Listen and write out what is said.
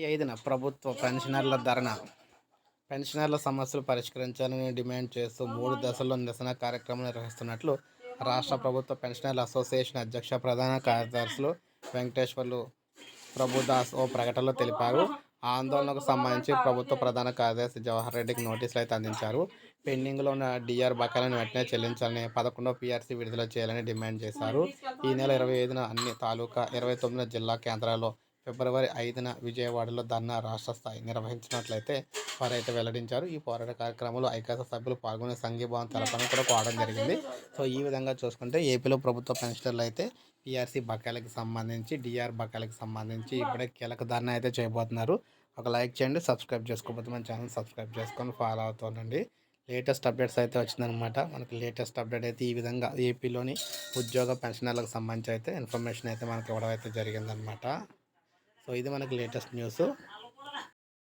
ఈ ఐదున ప్రభుత్వ పెన్షనర్ల ధరణ. పెన్షనర్ల సమస్యలు పరిష్కరించాలని డిమాండ్ చేస్తూ మూడు దశల్లో నిరసన కార్యక్రమం నిర్వహిస్తున్నట్లు రాష్ట్ర ప్రభుత్వ పెన్షనర్ల అసోసియేషన్ అధ్యక్ష ప్రధాన కార్యదర్శులు వెంకటేశ్వర్లు ప్రభుదాస్ ఓ ప్రకటనలో తెలిపారు. ఆందోళనకు సంబంధించి ప్రభుత్వ ప్రధాన కార్యదర్శి జవహర్ రెడ్డికి నోటీసులు అయితే అందించారు. పెండింగ్లో ఉన్న డిఆర్ బకాయిలను వెంటనే చెల్లించాలని పదకొండో పీఆర్సీ విడుదల చేయాలని డిమాండ్ చేశారు. ఈ నెల ఇరవై ఐదున అన్ని తాలూకా ఇరవై తొమ్మిది జిల్లా కేంద్రాల్లో ఫిబ్రవరి ఐదున విజయవాడలో ధర్నా రాష్ట్ర స్థాయి నిర్వహించినట్లయితే వారైతే వెల్లడించారు. ఈ పోరాట కార్యక్రమంలో ఐకాస సభ్యులు పాల్గొని సంఘీభావం తెలపని కూడా కోవడం జరిగింది. సో ఈ విధంగా చూసుకుంటే ఏపీలో ప్రభుత్వ పెన్షనర్లు అయితే పిఆర్సీ బకాయిలకు సంబంధించి డిఆర్ బకాయిలకు సంబంధించి ఇప్పుడే కీలక ధర్నా అయితే చేయబోతున్నారు. ఒక లైక్ చేయండి సబ్స్క్రైబ్ చేసుకోకపోతే మన ఛానల్ సబ్స్క్రైబ్ చేసుకొని ఫాలో అవుతుండండి లేటెస్ట్ అప్డేట్స్ అయితే వచ్చిందనమాట మనకి లేటెస్ట్ అప్డేట్ అయితే ఈ విధంగా ఏపీలోని ఉద్యోగ పెన్షనర్లకు సంబంధించి అయితే ఇన్ఫర్మేషన్ అయితే మనకి ఇవ్వడం అయితే జరిగిందనమాట సో ఇది మనకి లేటెస్ట్ న్యూస్.